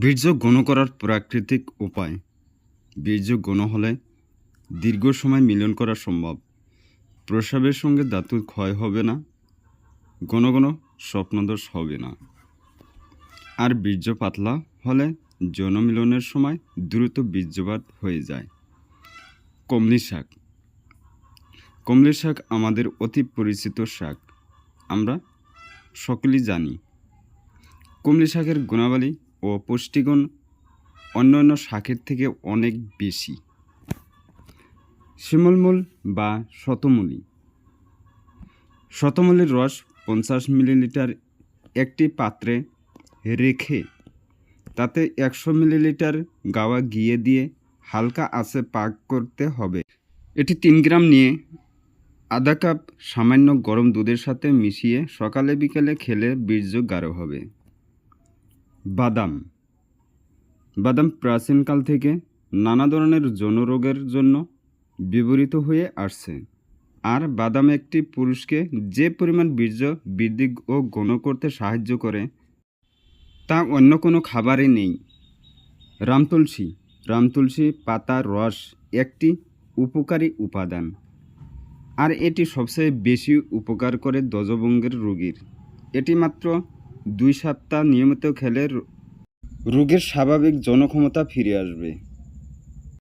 বীর্য গণ করার প্রাকৃতিক উপায়। বীর্য গণ হলে দীর্ঘ সময় মিলন করা সম্ভব। প্রসাবের সঙ্গে ধাতু ক্ষয় হবে না ঘন ঘন স্বপ্নদোষ হবে না। আর বীর্য পাতলা হলে যৌন মিলনের সময় দ্রুত বীর্যপাত হয়ে যায়। কমলি শাক। কমলি শাক আমাদের অতি পরিচিত শাক। আমরা সকলেই জানি। কমলি শাকের গুণাবলী ও পুষ্টিগুণ অন্যান্য শাকের থেকে অনেক বেশি। শিমলমূল বা শতমূলি। শতমূলির রস পঞ্চাশ মিলিলিটার একটি পাত্রে রেখে তাতে একশো মিলিলিটার গাওয়া গিয়ে দিয়ে হালকা আঁচে পাক করতে হবে। এটি তিন গ্রাম নিয়ে আধা কাপ সামান্য গরম দুধের সাথে মিশিয়ে সকালে বিকেলে খেলে বীর্য গাঢ় হবে। বাদাম। বাদাম প্রাচীনকাল থেকে নানা ধরনের যৌন রোগের জন্য ব্যবহৃত হয়ে আসছে। আর বাদাম একটি পুরুষকে যে পরিমাণ বীর্য বৃদ্ধি ও গণ করতে সাহায্য করে, তা অন্য কোনো খাবারে নেই। রামতুলসী রামতুলসী পাতার রস একটি উপকারী উপাদান। আর এটি সবচেয়ে বেশি উপকার করে দজভঙ্গের রোগীর। এটি মাত্র দুই সপ্তাহ নিয়মিত খেলে রোগের স্বাভাবিক জনক্ষমতা ফিরে আসবে।